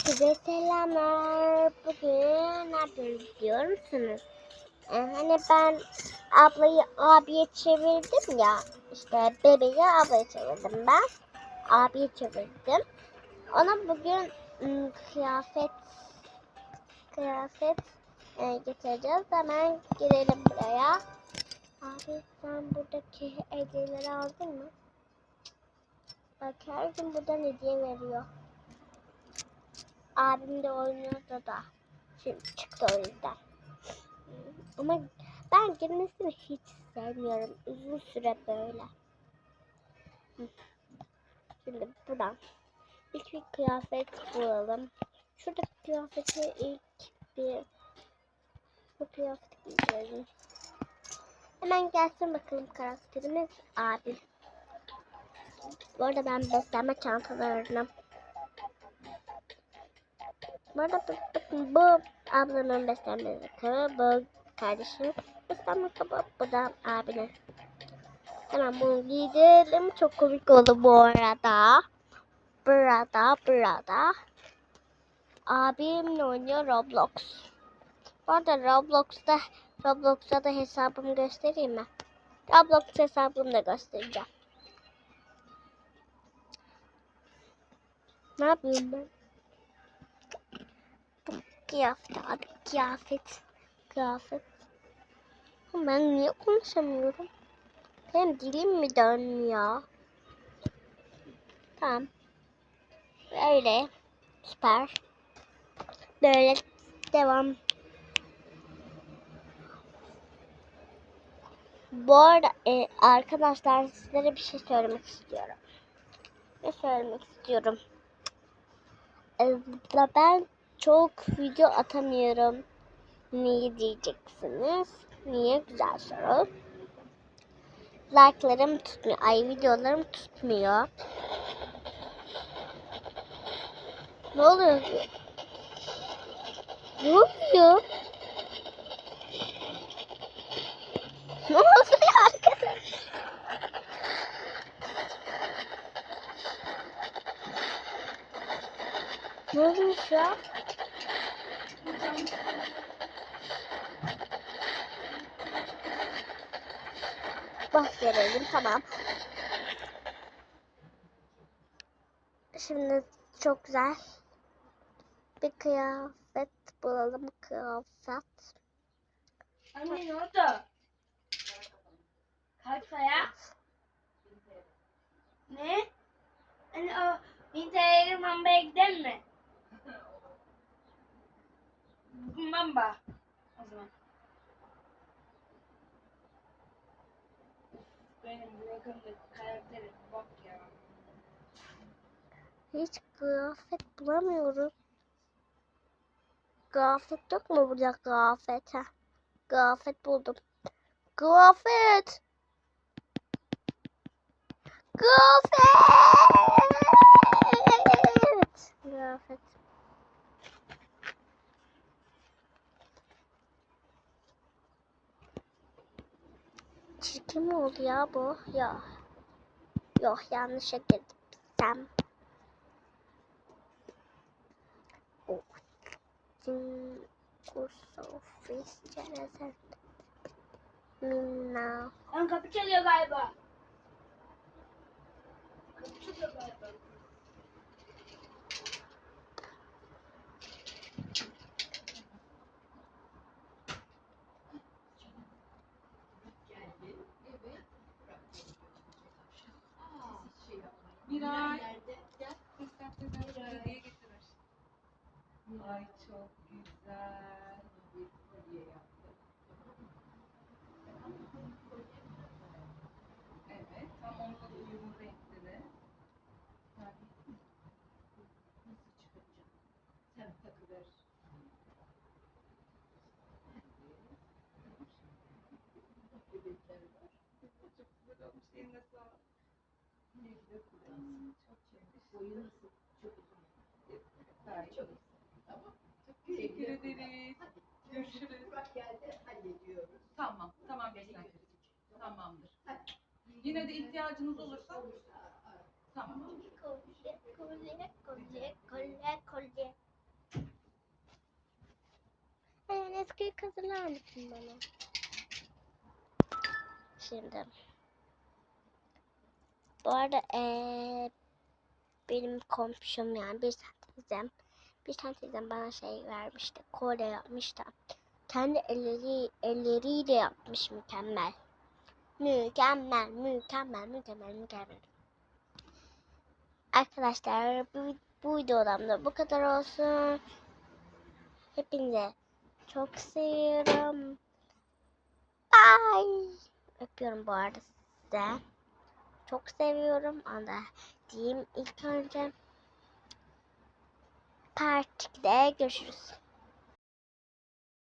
Herkese selamlar. Bugün ne yapıyoruz biliyor musunuz? Ee, hani ben ablayı abiye çevirdim ya. İşte bebeği ablaya çevirdim ben. Abiye çevirdim. Ona bugün ım, kıyafet kıyafet e, getireceğiz. Hemen girelim buraya. Abi sen buradaki hediyeleri aldın mı? Bak her gün buradan hediye veriyor. Abim de oynuyordu da. Şimdi çıktı o yüzden. Ama ben girmesini hiç sevmiyorum. Uzun süre böyle. Şimdi buradan ilk bir kıyafet bulalım. Şurada kıyafeti ilk bir bu kıyafeti giyeceğiz. Hemen gelsin bakalım karakterimiz abi. Bu arada ben beslenme çantalarını bu arada bu, bakın bu ablamın beslenme kabı, bu kardeşim beslenme kabı, bu da abinin. Hemen bunu giydirelim. Çok komik oldu bu arada. Burada, burada. Abimle oynuyor Roblox. Bu arada Roblox'ta, Roblox'ta da hesabımı göstereyim mi? Roblox hesabımı da göstereceğim. Ne yapayım ben? Kıyafet abi kıyafet. Kıyafet. Ben niye konuşamıyorum? Benim dilim mi dönmüyor? Tamam. Böyle. Süper. Böyle devam. Bu arada e, arkadaşlar sizlere bir şey söylemek istiyorum. Ne söylemek istiyorum? E, ben çok video atamıyorum. Niye diyeceksiniz? Niye? Güzel soru. Like'larım tutmuyor. Ay videolarım tutmuyor. Ne oluyor? Ne oluyor? Ne oluyor arkadaşlar? Ne oluyor şu an? Bas verelim tamam. Şimdi çok güzel bir kıyafet bulalım kıyafet. Anne ne oldu? Kaç para? Ne? Anne o TL'li mambaya gidelim mi? Mamba. O zaman. Benim bu yakında karakteri bak ya. Hiç kıyafet bulamıyoruz. Kıyafet yok mu burada kıyafet? Ha? Kıyafet buldum. Kıyafet. Kıyafet. Kıyafet. Çirkin mi oldu ya bu? Yok. Yok yanlışa girdim. Sen. Oh. Kursos Cerezet. Minna. Lan kapı çalıyor galiba. Kapı çalıyor galiba. Miray. Gel. Miray hediye getirir. Ay çok güzel. Bir kolye teşekkür ederiz. Hadi. Görüşürüz. Bak geldi hallediyoruz. Tamam. Tamam Besen. Tamamdır. Hadi. Yine de ihtiyacınız olursa. Tamam. Kolye, kolye, kolye, kolye, kolye. Ben eski hazırlar mısın bana? Şimdi. Bu arada ee, benim komşum yani bir tane teyzem bir tane teyzem bana şey vermişti. Kolye yapmıştı. Kendi elleri, elleriyle yapmış mükemmel. Mükemmel, mükemmel, mükemmel, mükemmel. Arkadaşlar bu, bu videodan da bu kadar olsun. Hepinize çok seviyorum. Bye. Öpüyorum bu arada size. Çok seviyorum. Onu da diyeyim ilk önce. Part 2'de görüşürüz.